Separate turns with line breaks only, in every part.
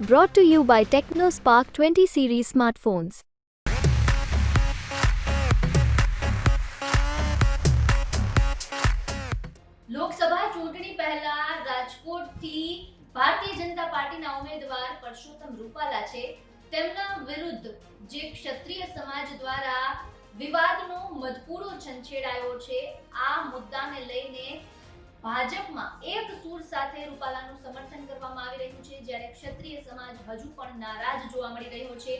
Brought to you by TechnoSpark 20 series smartphones.
Lok Sabha ચૂંટણી પહેલા રાજકોટથી ભારતીય જનતા પાર્ટીના ઉમેદવાર પરસોત્તમ રૂપાલા છે તેમના વિરુદ્ધ જે ક્ષત્રિય સમાજ દ્વારા વિવાદનો મધપૂરો છંછેડાયો છે, આ મુદ્દાને લઈને ભાજપમાં એક સૂર સાથે રૂપાલાનું સમર્થન કરવામાં આવી રહ્યું છે. જ્યારે ક્ષત્રિય સમાજ હજુ પણ નારાજ જોવા મળી રહ્યો છે.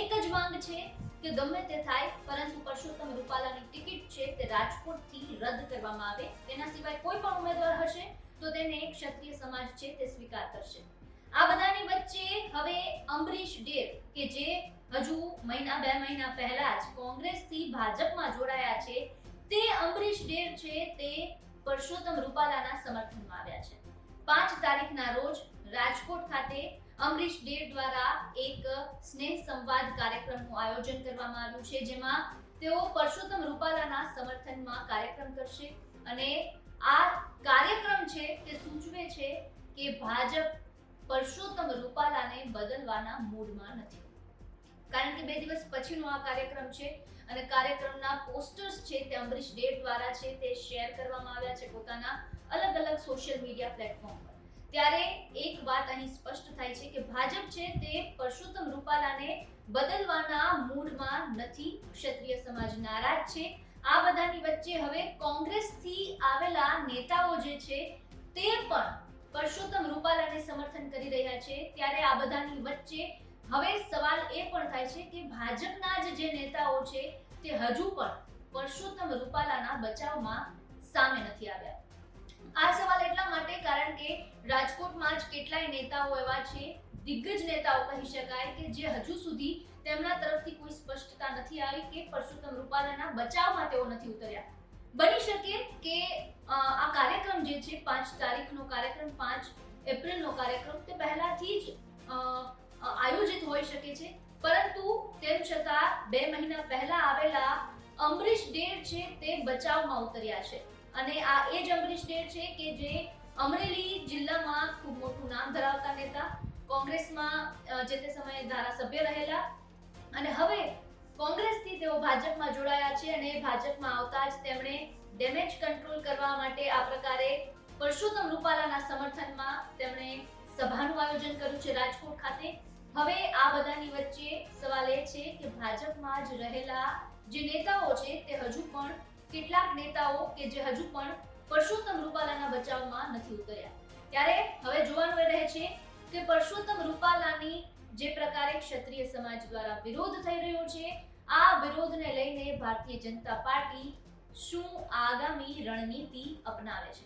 એક જ માંગ છે કે ગમે તે થાય, પરંતુ પરસોત્તમ રૂપાલાની ટિકિટ છે તે રાજકોટથી રદ કરવામાં આવે. તેના સિવાય કોઈ પણ ઉમેદવાર હશે તો તેને ક્ષત્રિય સમાજ છે તે સ્વીકાર કરશે. આ બધાની વચ્ચે હવે અમરીશ ડેર કે જે હજુ મહિના, બે મહિના પહેલા જ કોંગ્રેસથી ભાજપમાં જોડાયા છે, તે અમરીશ ડેર છે તે પરસોત્તમ રૂપાલાના સમર્થનમાં આવ્યા છે. પાંચ તારીખના રોજ રાજકોટ ખાતે અમરીશ ડેર દ્વારા એક સ્નેહ સંવાદ કાર્યક્રમનું આયોજન કરવામાં આવ્યું છે, જેમાં તેઓ પરસોત્તમ રૂપાલાના સમર્થનમાં કાર્યક્રમ કરશે અને આ કાર્યક્રમ છે તે સૂચવે છે કે ભાજપ પરસોત્તમ રૂપાલાને બદલવાના મૂડમાં નથી. કારણ કે બે દિવસ પછીનો આ કાર્યક્રમ છે અને કાર્યક્રમના પોસ્ટર્સ છે તે અમરીશ ડેર દ્વારા છે તે શેર કરવામાં આવ્યા છે પોતાના અલગ અલગ સોશિયલ મીડિયા પ્લેટફોર્મ પર. ત્યારે એક વાત અહીં સ્પષ્ટ થાય છે કે ભાજપ છે તે પરસોત્તમ રૂપાલાને બદલવાના મૂડમાં નથી, ક્ષત્રિય સમાજ નારાજ છે. આ બધાની વચ્ચે હવે કોંગ્રેસથી આવેલા નેતાઓ જે છે તે પણ પરસોત્તમ રૂપાલાને સમર્થન કરી રહ્યા છે. ત્યારે આ બધાની વચ્ચે હવે સવાલ એ પણ થાય છે કે ભાજપના જ જે નેતાઓ છે, તે હજુ પણ પરસોત્તમ રૂપાલાના બચાવમાં સામે નથી આવ્યા. આ સવાલ એટલા માટે કારણ કે રાજકોટમાં જ કેટલાય નેતાઓ એવા છે, દિગ્ગજ નેતાઓ કહી શકાય કે જે હજુ સુધી તેમના તરફથી કોઈ સ્પષ્ટતા નથી આવી કે પરસોત્તમ રૂપાલાના બચાવમાં તેઓ નથી ઉતર્યા. બની શકે કે આ કાર્યક્રમ જે છે, પાંચ તારીખનો કાર્યક્રમ, પાંચ એપ્રિલનો કાર્યક્રમ, તે પહેલાથી જ આયોજિત હોઈ શકે છે. પરંતુ તેમ છતાં બે મહિના પહેલા આવેલા અમરીશ ડેર છે તે બચાવમાં ઉતર્યા છે. અને આ એ જ અમરીશ ડેર છે કે જે અમરેલી જિલ્લામાં ખૂબ મોટું નામ ધરાવતા નેતા, કોંગ્રેસમાં જે તે સમયે ધારાસભ્ય રહેલા. અને હવે કોંગ્રેસથી તેઓ ભાજપમાં જોડાયા છે અને ભાજપમાં આવતા જ તેમણે ડેમેજ કંટ્રોલ કરવા માટે આ પ્રકારે પરસોત્તમ રૂપાલાના સમર્થનમાં તેમણે સભાનું આયોજન કર્યું છે રાજકોટ ખાતે. હવે આ બધાની વચ્ચે સવાલ એ છે કે ભાજપમાં જ રહેલા જે નેતાઓ છે તે હજુ પણ કેટલાક નેતાઓ કે જે હજુ પણ પરસોત્તમ રૂપાલાના બચાવમાં નથી ઉતર્યા. ત્યારે હવે જોવાનું રહે છે કે પરસોત્તમ રૂપાલાની જે પ્રકારે ક્ષત્રિય સમાજ દ્વારા વિરોધ થઈ રહ્યો છે, આ વિરોધને લઈને ભારતીય જનતા પાર્ટી શું આગામી રણનીતિ અપનાવે છે?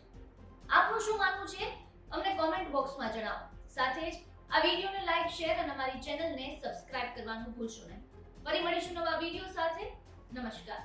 આપનું શું માનવું છે? અમને કોમેન્ટ બોક્સમાં જણાવો. સાથે જ આ વિડીયોને લાઈક, શેર અને અમારી ચેનલને સબસ્ક્રાઇબ કરવાનું ભૂલશો નહીં. ફરી મળીશું નવા વીડિયો સાથે. નમસ્કાર.